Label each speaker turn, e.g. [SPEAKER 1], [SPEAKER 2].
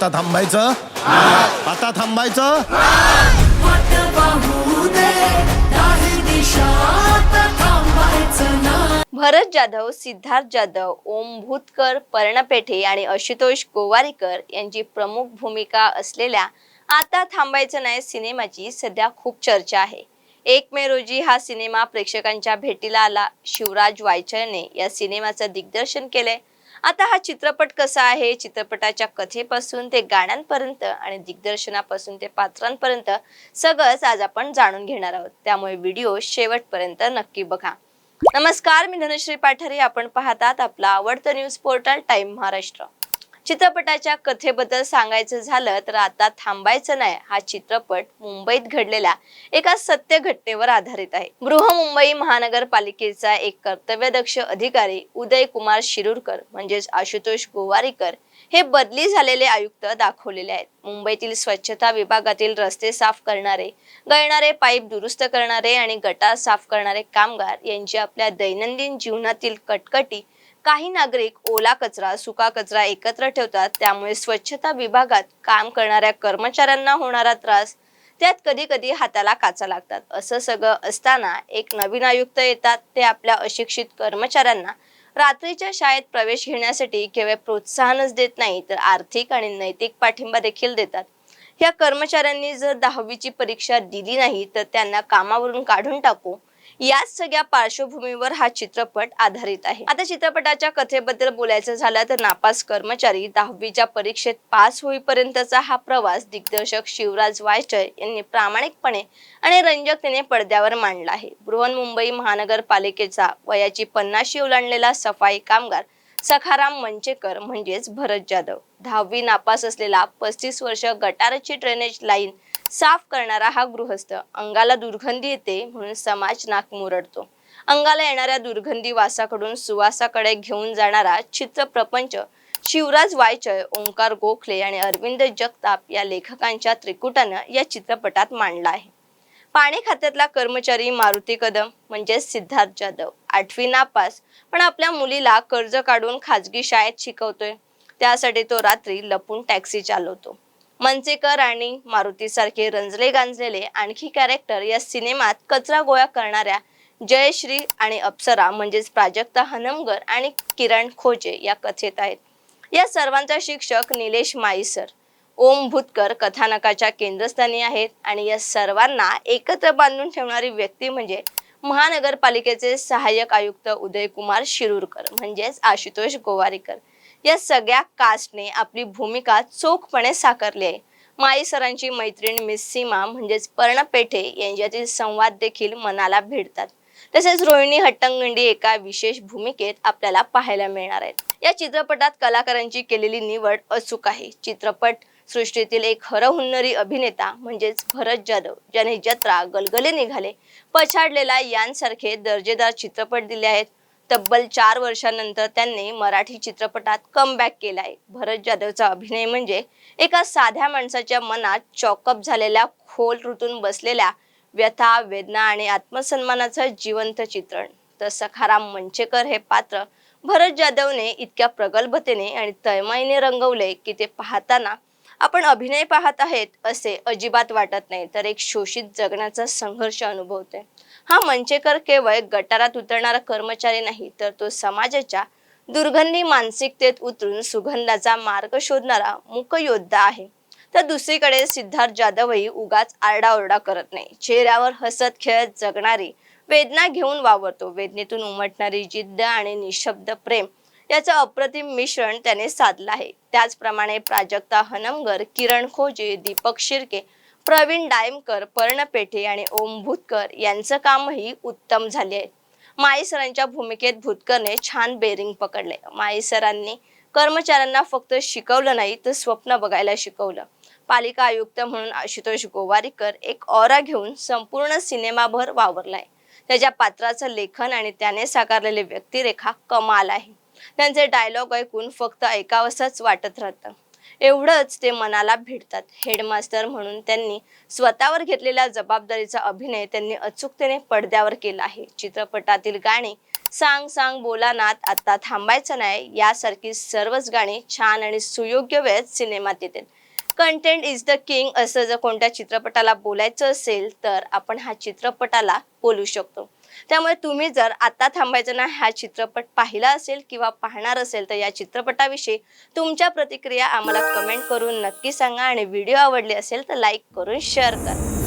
[SPEAKER 1] आता थांबायचं? आता थांबायचं?
[SPEAKER 2] भरत जाधव सिद्धार्थ जाधव ओम भूतकर पर्णपेठे आणि आशुतोष गोवारीकर यांची प्रमुख भूमिका असलेल्या आता थांबायचं नाही सिनेमाची सध्या खूप चर्चा आहे. एक मे रोजी हा सिनेमा प्रेक्षकांच्या भेटीला आला. शिवराज वायचळने या सिनेमाचं दिग्दर्शन केलंय. आता हा चित्रपट कसा आहे? चित्रपटाच्या कथेपासून ते गाण्यांपर्यंत आणि दिग्दर्शनापासून ते पात्रांपर्यंत सगळंच आज आपण जाणून घेणार आहोत. त्यामुळे व्हिडिओ शेवटपर्यंत नक्की बघा. नमस्कार मी धनश्री पाठारे. आपण पाहतात आपला आवडतं न्यूज पोर्टल टाइम महाराष्ट्र. चित्रपटाच्या कथेबद्दल सांगायचं झालं तर आता थांबायचं नाही. हा चित्रपट मुंबईत घडलेल्या एका सत्य घटनेवर आधारित आहे. बृहमुंबई महानगरपालिकेचा एक कर्तव्यदक्ष अधिकारी उदय कुमार शिरूरकर म्हणजेच आशुतोष गोवारीकर हे बदली झालेले आयुक्त दाखवलेले आहेत. मुंबईतील स्वच्छता विभागातील रस्ते साफ करणारे गळणारे पाईप दुरुस्त करणारे आणि गटार साफ करणारे कामगार यांची आपल्या दैनंदिन जीवनातील कटकटी काही नागरिक ओला कचरा सुका कचरा एकत्र ठेवतात. त्यामुळे स्वच्छता विभागात काम करणाऱ्या कर्मचाऱ्यांना होणारा त्रास त्यात कधी कधी हाताला काचा लागतात. असं सगळं असताना एक नवीन आयुक्त येतात. ते आपल्या अशिक्षित कर्मचाऱ्यांना रात्रीच्या शाळेत प्रवेश घेण्यासाठी केवळ प्रोत्साहनच देत नाही तर आर्थिक आणि नैतिक पाठिंबा देखील देतात. या कर्मचाऱ्यांनी जर दहावीची परीक्षा दिली नाही तर त्यांना कामावरून काढून टाकू याच सगळ्या पार्श्वभूमीवर हा चित्रपट आधारित आहे. आता चित्रपटाच्या कथेबद्दल बोलायचं झालं तर नापास कर्मचारी दहावीच्या परीक्षेत पास होईपर्यंतचा हा प्रवास दिग्दर्शक शिवराज वायचय यांनी प्रामाणिकपणे आणि रंजकतेने पडद्यावर मांडला आहे. बृहन्मुंबई महानगरपालिकेचा वयाची पन्नाशी ओलांडलेला सफाई कामगार सखाराम मंचेकर म्हणजेच भरत जाधव. दहावी नापास असलेला पस्तीस वर्ष गटाराची ड्रेनेज लाईन साफ करणारा हा गृहस्थ. अंगाला दुर्गंधी येते म्हणून समाज नाक मुरडतो. अंगाला येणाऱ्या दुर्गंधी वासाकडून सुवासाकडे घेऊन जाणारा चित्र प्रपंच शिवराज वायचय ओंकार गोखले आणि अरविंद जगताप या लेखकांच्या त्रिकुटानं या चित्रपटात मांडला आहे. पाणी खात्यातला कर्मचारी मारुती कदम म्हणजेच सिद्धार्थ जाधव. आठवी नापास पण आपल्या मुलीला कर्ज काढून खाजगी शाळेत शिकवतोय. त्यासाठी तो रात्री लपून टॅक्सी चालवतो. मनसेकर आणि मारुतीसारखे रंजले गांजलेले आणखी कॅरेक्टर या सिनेमात कचरा गोळा करणाऱ्या जयश्री आणि अप्सरा म्हणजेच प्राजक्ता हनमगर आणि किरण खोजे या कथेत आहेत. या सर्वांचा शिक्षक निलेश माईसर. ओम भुतकर कथानकाच्या केंद्रस्थानी आहेत आणि या सर्वांना एकत्र बांधून ठेवणारी व्यक्ती म्हणजे महानगरपालिकेचे सहाय्यक आयुक्त उदयकुमार शिरूरकर म्हणजेच आशुतोष गोवारीकर. या सगळ्या कास्टने आपली भूमिका चोखपणे साकारली आहे. माई सरांची मैत्रीण मिस सीमा म्हणजेच पर्णपेठे यांच्यातील संवाद देखील मनाला भिडतात. तसेच रोहिणी हट्टंगंडी एका विशेष भूमिकेत आपल्याला पाहायला मिळणार आहेत. या चित्रपटात कलाकारांची केलेली निवड अचूक आहे. चित्रपट सृष्टीतील एक हरहुन्नरी अभिनेता म्हणजेच भरत जाधव ज्याने जत्रा गलगले निघाले पछाडलेला यांसारखे दर्जेदार चित्रपट दिले आहेत. तब्बल चार वर्षानंतर त्यांनी मराठी चित्रपटात कमबॅक केला आहे भरत जाधवचा अभिनय म्हणजे एका साध्या माणसाच्या मनात चॉकअप झालेल्या खोल ऋतून बसलेल्या व्यथा वेदना आणि आत्मसन्मानाचं जिवंत चित्रण. तर सखाराम मंचेकर हे पात्र भरत जाधवने इतक्या प्रगल्भतेने आणि तळमळीने रंगवले की ते पाहताना आपण अभिनय पाहत आहेत असे अजिबात वाटत नाही तर एक शोषित जगण्याचा संघर्ष अनुभवतोय हा म्हणजे मंचेकर केवळ गटारात उतरणारा कर्मचारी नाही तर तो समाजाच्या दुर्गंधी मानसिकतेत उतरून सुगंधाचा मार्ग शोधणारा मूक योद्धा आहे. तर दुसरीकडे सिद्धार्थ जाधवही उगाच आरडाओरडा करत नाही. चेहऱ्यावर हसत खेळत जगणारी वेदना घेऊन वावरतो. वेदनेतून उमटणारी जिद्द आणि निशब्द प्रेम याचं अप्रतिम मिश्रण त्याने साधलं आहे. त्याचप्रमाणे प्राजक्ता हनमगर किरण खोजे दीपक शिर्के प्रवीण डायमकर पर्णपेठे आणि ओम भुतकर यांचं कामही उत्तम झाले आहे. माई सरांच्या भूमिकेत भूतकरने छान बेरिंग पकडले. माई सरांनी कर्मचाऱ्यांना फक्त शिकवलं नाही तर स्वप्न बघायला शिकवलं. पालिका आयुक्त म्हणून आशुतोष गोवारीकर एक ऑरा घेऊन संपूर्ण सिनेमाभर वावरलाय. त्याच्या पात्राचं लेखन आणि त्याने साकारलेली व्यक्तिरेखा कमाल आहे. त्यांचे डायलॉग ऐकून फक्त ऐकावंसंच वाटत राहतं. एवढंच ते मनाला भिडतात. हेडमास्टर म्हणून त्यांनी स्वतःवर घेतलेल्या जबाबदारीचा अभिनय त्यांनी अचूकतेने पडद्यावर केला आहे. चित्रपटातील गाणी सांग सांग बोला नात आता थांबायचं नाही यासारखी सर्वच गाणी छान आणि सुयोग्य वेळेत सिनेमात येतील. कंटेंट इज द किंग असं जर कोणत्या चित्रपटाला बोलायचं असेल तर आपण हा चित्रपटाला बोलू शकतो. त्यामुळे तुम्ही जर आता थांबायचं ना हा चित्रपट पाहिला असेल किंवा पाहणार असेल तर या चित्रपटाविषयी तुमच्या प्रतिक्रिया आम्हाला कमेंट करून नक्की सांगा. आणि व्हिडिओ आवडले असेल तर लाईक करून शेअर करा.